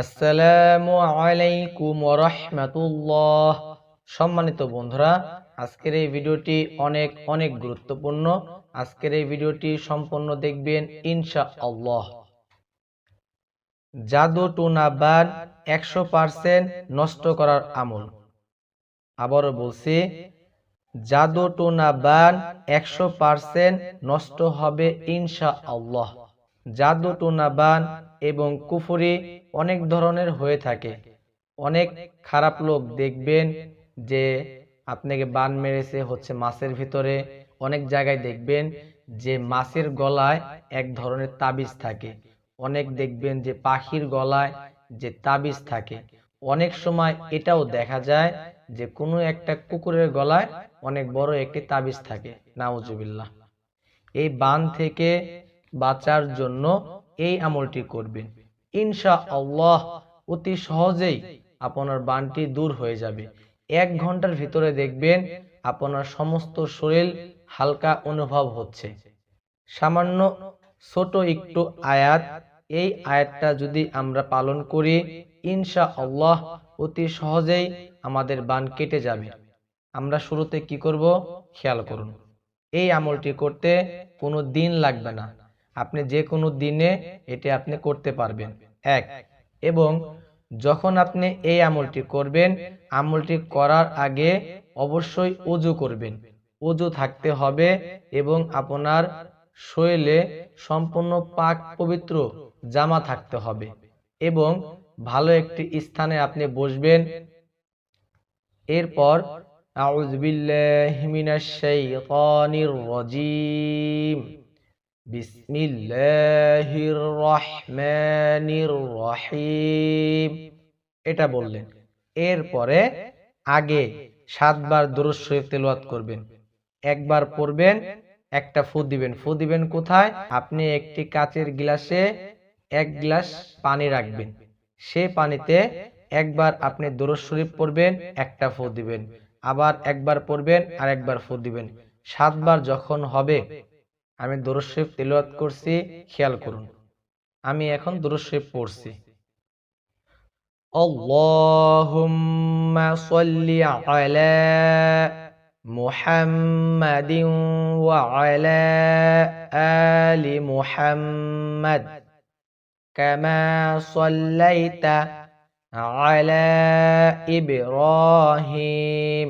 আসসালামু আলাইকুম রহমাতুল্লাহ। সম্মানিত বন্ধুরা, আজকের এই ভিডিওটি অনেক অনেক গুরুত্বপূর্ণ। আজকের এই ভিডিওটি সম্পূর্ণ দেখবেন ইনশা আল্লাহ জাদু টুনা বান একশো পার্সেন্ট নষ্ট করার আমল। আবারও বলছি, জাদু টুনা বান একশো পার্সেন্ট নষ্ট হবে ইনশা আল্লাহ জাদু টুনা বান এবং কুফুরি অনেক ধরনের হয়ে থাকে। অনেক খারাপ লোক দেখবেন যে আপনাকে বান মেরেছে হচ্ছে মাছের ভিতরে। অনেক জায়গায় দেখবেন যে মাছের গলায় এক ধরনের তাবিজ থাকে। অনেক দেখবেন যে পাখির গলায় যে তাবিজ থাকে। অনেক সময় এটাও দেখা যায় যে কোনো একটা কুকুরের গলায় অনেক বড় একটি তাবিজ থাকে। নাউজুবিল্লাহ। এই বান থেকে বাঁচার জন্য এই আমলটি করবেন। ইনশা আল্লাহ অতি সহজেই আপনার বানটি দূর হয়ে যাবে। এক ঘণ্টার ভিতরে দেখবেন আপনার সমস্ত শরীর হালকা অনুভব হচ্ছে। সামান্য ছোট একটু আয়াত, এই আয়াতটা যদি আমরা পালন করি ইনশা আল্লাহ অতি সহজেই আমাদের বান কেটে যাবে। আমরা শুরুতে কি করব? খেয়াল করুন। এই আমলটি করতে কোনো দিন লাগবে না। আপনি যে কোনো দিনে এটি আপনি করতে পারবেন। এক, এবং যখন আপনি এই আমলটি করবেন, আমলটি করার আগে অবশ্যই অজু করবেন। অজু থাকতে হবে এবং আপনার শরীরে সম্পূর্ণ পাক পবিত্র জামা থাকতে হবে এবং ভালো একটি স্থানে আপনি বসবেন। এরপর, আউযু বিল্লাহি মিনাশ শাইতানির রাজিম। বিসমিল্লাহির রহমানির রহিম এটা বললেন। এরপরে আগে সাতবার দরুদ শরীফ তেলাওয়াত করবেন। একবার পড়বেন, একটা ফু দিবেন। ফু দিবেন কোথায়? আপনি একটি কাচের গ্লাসে এক গ্লাস পানি রাখবেন। সে পানিতে একবার আপনি দরুদ শরীফ পড়বেন, একটা ফু দিবেন। আবার একবার পড়বেন আর একবার ফু দিবেন। সাতবার যখন হবে আমি দরুদ শরীফ তেলাওয়াত করছি খেয়াল করুন আমি এখন দরুদ শরীফ পড়ছি আল্লাহুম্মা সাল্লি আলা মুহাম্মাদিন ওয়া আলা আলি মুহাম্মাদ কামা সাল্লাইতা على إبراهيم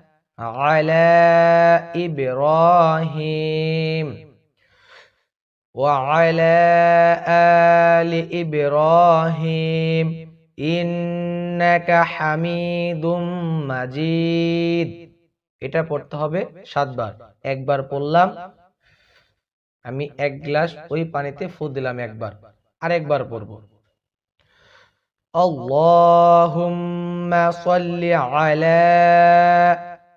على إبراهيم وعلى آل إبراهيم إنك حميد مجيد এটা পড়তে হবে সাতবার একবার পড়লাম আমি এক গ্লাস ওই পানিতে ফু দিলাম একবার আরেকবার পড়বো اللهم صل على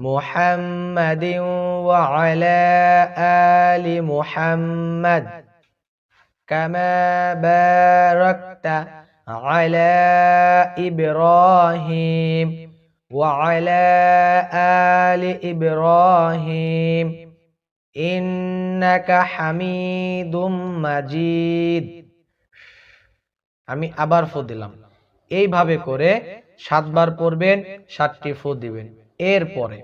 محمد وعلى آل محمد كما باركت على إبراهيم وعلى آل إبراهيم إنك حميد مجيد আমি আবার ফু দিলাম এইভাবে করে সাতবার পড়বেন সাতটি ফু দিবেন এরপরে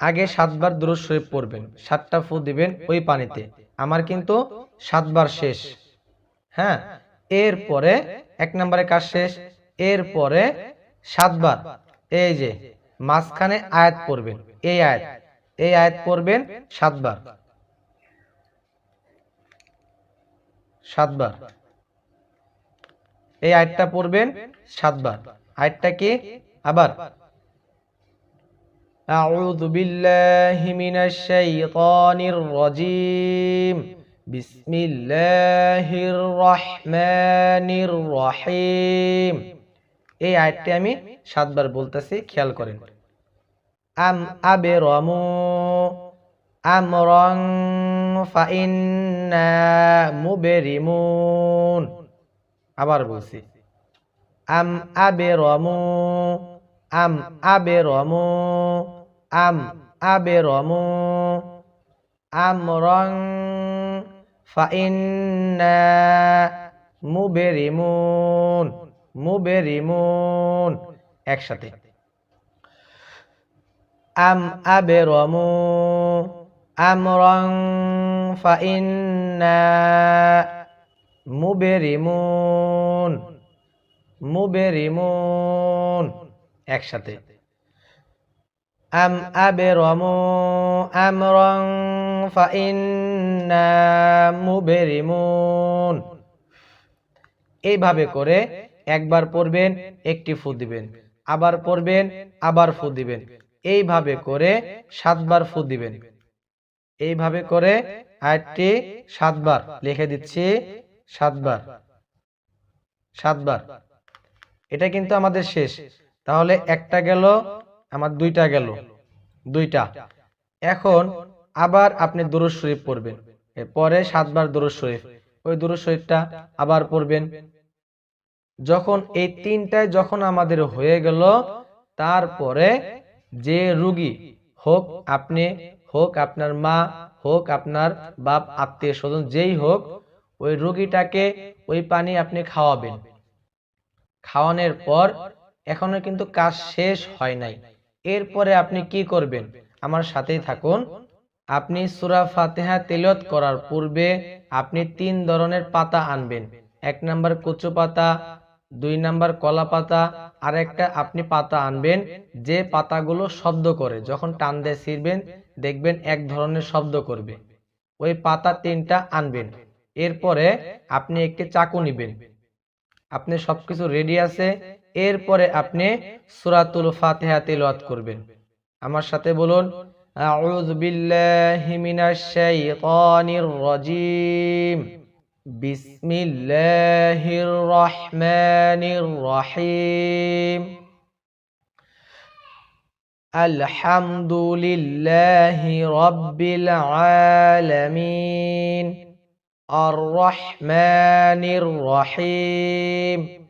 আগে সাতবার দূর শরীফ পড়বেন, সাতটা ফু দিবেন ওই পানিতে। আমার কিন্তু সাতবার শেষ। হ্যাঁ এরপরে এক নম্বরে কাজ শেষ? এরপরে সাতবার। এই যে, মাঝখানে আয়াত পড়বেন, এই আয়াত এই আয়াত পড়বেন সাতবার। সাতবার। এই আয়াতটা পড়বেন সাতবার। আয়াতটা কি? আবার أعوذ بالله من الشيطان الرجيم بسم الله الرحمن الرحيم এই আয়াতটি আমি সাতবার বলতেছি খেয়াল করেন আম আবেরমু আমরং ফাইন্না মুবেরিমুন আবার বলছি আম আবেরমু আম আবেরমু আম আবেরমু আমরং ফাইন্না মুবেরিমুন মুবেরিমুন একসাথে। আম আবেরমু আমরং ফাইন্না মুবেরিমুন মুবেরিমুন একসাথে। আম আবেরমু আমরং ফাইন্না মুবেরিমুন এইভাবে করে একবার পড়বেন, একটি ফু দিবেন, আবার পড়বেন, আবার ফু দিবেন। এইভাবে করে সাতবার ফু দিবেন। এইভাবে করে আয়াতটি সাতবার লিখে দিচ্ছি, সাতবার। সাতবার। এটা কিন্তু আমাদের শেষ। তাহলে একটা গেল আমার দুইটা গেল। দুইটা। এখন আবার আপনি দুরুদ শরীফ পড়বেন। এরপরে সাতবার দুরুদ শরীফ। ওই দুরুদ শরীফটা আবার পড়বেন। যখন এই তিনটায় যখন আমাদের হয়ে গেল, তারপরে যে রুগী হোক আপনি হোক আপনার মা হোক আপনার বাপ, আত্মীয় স্বজন যেই হোক, ওই রুগীটাকে ওই পানি আপনি খাওয়াবেন। খাওয়ানোর পর এখনও কিন্তু কাজ শেষ হয় নাই। এরপরে আপনি কি করবেন? আমার সাথেই থাকুন। আপনি সুরা ফাতেহা তেলত করার পূর্বে আপনি তিন ধরনের পাতা আনবেন। এক নাম্বার কচু পাতা, দুই নাম্বার কলা পাতা, আর একটা আপনি পাতা আনবেন যে পাতাগুলো শব্দ করে। যখন টান দিয়ে ছিঁড়বেন, দেখবেন এক ধরনের শব্দ করবে। ওই পাতা তিনটা আনবেন। এরপরে আপনি একটি চাকু নিবেন। আপনি সবকিছু রেডি আছে। এরপরে আপনি সুরাতুল ফাতেহা তেলাওয়াত করবেন। আমার সাথে বলুন, আউযু বিল্লাহি মিনাশ শাইতানির রাজিম। বিসমিল্লাহির রহমানির রহিম। আলহামদুলিল্লাহি রাব্বিল আলামিন। আর রহমানির রহিম।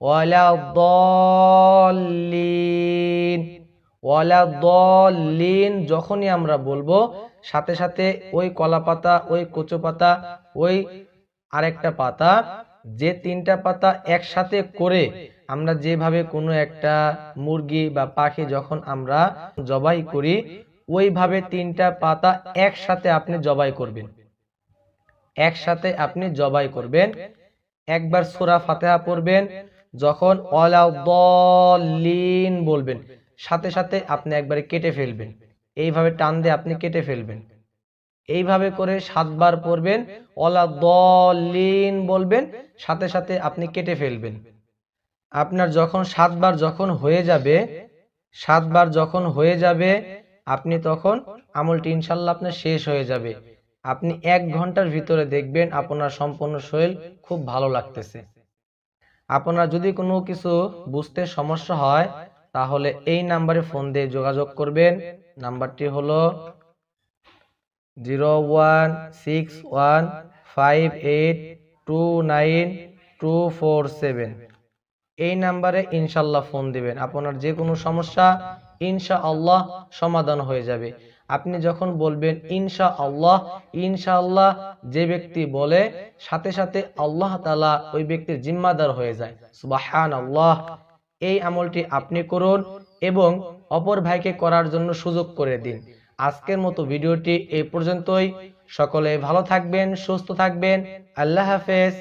ওয়ালা দলিন ওয়ালা দলিন যখনই আমরা বলব, সাথে সাথে ওই কলা পাতা ওই কচু পাতা ওই আরেকটা পাতা, যে তিনটা পাতা একসাথে করে আমরা যেভাবে কোনো একটা মুরগি বা পাখি যখন আমরা জবাই করি, ওইভাবে তিনটা পাতা একসাথে আপনি জবাই করবেন। একসাথে আপনি জবাই করবেন। একবার সোরা ফাতেহা পড়বেন যখন অলাউদ্দলিন বলবেন, সাথে সাথে আপনি একবারে কেটে ফেলবেন। এইভাবে টান দিয়ে আপনি কেটে ফেলবেন। এইভাবে করে সাতবার পড়বেন অলাউদ্দলিন বলবেন, সাথে সাথে আপনি কেটে ফেলবেন। আপনার যখন সাতবার যখন হয়ে যাবে, সাতবার যখন হয়ে যাবে, আপনি তখন আমলটি ইনশাল্লাহ আপনার শেষ হয়ে যাবে। আপনি এক ঘণ্টার ভিতরে দেখবেন আপনার সম্পূর্ণ শরীর খুব ভালো লাগতেছে। আপনার যদি কোনো কিছু বুঝতে সমস্যা হয়, তাহলে এই নাম্বারে ফোন দিয়ে যোগাযোগ করবেন। নাম্বারটি হলো zero one six one five eight two nine two four seven. এই নাম্বারে ইনশাল্লাহ ফোন দিবেন। আপনার যে কোনো সমস্যা ইনশা আল্লাহ সমাধান হয়ে যাবে। আপনি যখন বলবেন ইনশা আল্লাহ ইনশা আল্লাহ যে ব্যক্তি বলে, সাথে সাথে আল্লাহ তালা ওই ব্যক্তির জিম্মাদার হয়ে যায়। সুবাহান আল্লাহ এই আমলটি আপনি করুন এবং অপর ভাইকে করার জন্য সুযোগ করে দিন। আজকের মতো ভিডিওটি এই পর্যন্তই। সকলে ভালো থাকবেন, সুস্থ থাকবেন। আল্লাহ হাফেজ।